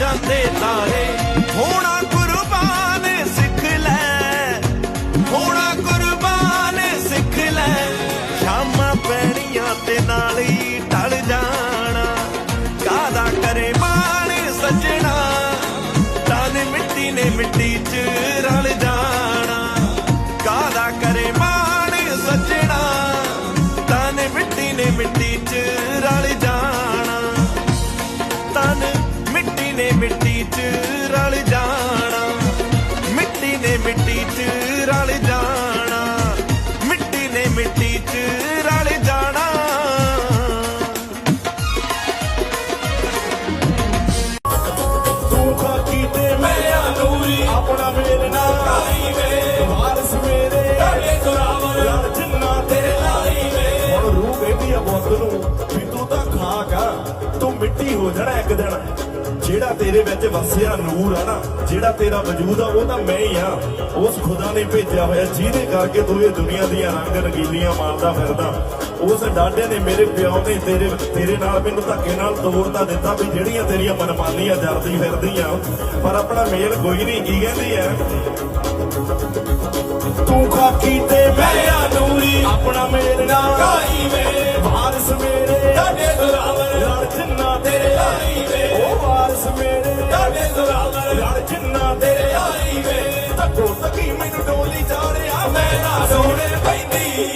ਜਾਂਦੇ ਤਾਰੇ ਹੋਣਾ ਕੁਰਬਾਨ ਸਿੱਖ ਲੈ। ਹੋਣਾ ਕੁਰਬਾਨ ਸਿੱਖ ਲੈ। ਸ਼ਾਮਾਂ ਪੈਣੀਆਂ ਤੇ ਨਾਲ ਹੀ ਢਲ ਜਾਣਾ। ਕਾਦਾ ਕਰੇ ਮਾਣ ਸੱਜਣਾ। ਤਨ ਮਿੱਟੀ ਨੇ ਮਿੱਟੀ ਚ ਰਲ ਜਾਣਾ। ਕਾਦਾ ਕਰੇ ਮਾਣ ਸੱਜਣਾ। ਤਨ ਮਿੱਟੀ ਨੇ ਮਿੱਟੀ ਚ ਰਲ ਜਾਣਾ। ਮਿੱਟੀ ਨੇ ਮਿੱਟੀ ਚ ਰਲ ਜਾਣਾ। ਮਿੱਟੀ ਨੇ ਮਿੱਟੀ ਚ ਰਲ ਜਾਣਾ। ਤੂੰ ਖਾਕੀ ਤੇ ਮੈਂ ਆ ਆਪਣਾ ਮੇਰੇ ਨਾਲ ਕਾਈ ਵੇ ਵਾਰਸ ਮੇਰੇ ਢਾਡੇ ਤੁਰਾਵਰ ਯਾਰ ਜਿੰਨਾ ਤੇਰੇ ਲਾਈ ਵੇ ਹੁਣ ਰੂਹ ਕਹਿੰਦੀ ਆ ਬੁੱਤ ਨੂੰ ਵੀ ਤੂੰ ਤਾਂ ਖਾਕ ਆ ਤੂੰ ਮਿੱਟੀ ਹੋ ਜਾਣਾ ਇੱਕ ਦਿਨ। ਜਿਹੜਾ ਤੇਰੇ ਵਿੱਚ ਵਸਿਆ ਨੂਰ ਆ ਨਾ, ਜਿਹੜਾ ਤੇਰਾ ਵਜੂਦ ਆ, ਉਹ ਤਾਂ ਮੈਂ ਹੀ ਆ। ਉਸ ਖੁਦਾ ਨੇ ਭੇਜਿਆ ਹੋਇਆ, ਜਿਹਦੇ ਕਰਕੇ ਤੂੰ ਇਹ ਦੁਨੀਆ ਦੀਆਂ ਰੰਗ ਰੰਗੀਲੀਆਂ ਮਾਰਦਾ ਫਿਰਦਾ। ਉਸ ਡਾਡੇ ਨੇ ਮੇਰੇ ਪਿਓ ਨੇ ਤੇਰੇ ਤੇਰੇ ਨਾਲ ਮੈਨੂੰ ਧੱਕੇ ਨਾਲ ਤੋੜਤਾ ਦਿੱਤਾ ਵੀ ਜਿਹੜੀਆਂ ਤੇਰੀਆਂ ਮਨਮਾਨੀਆਂ ਜਰਦੀ ਫਿਰਦੀਆਂ। ਪਰ ਆਪਣਾ ਮੇਲ ਕੋਈ ਨਹੀਂ, ਕੀ ਕਹਿੰਦੀ ਐ? ਤੂੰ ਖਾਕੀ ਨਾ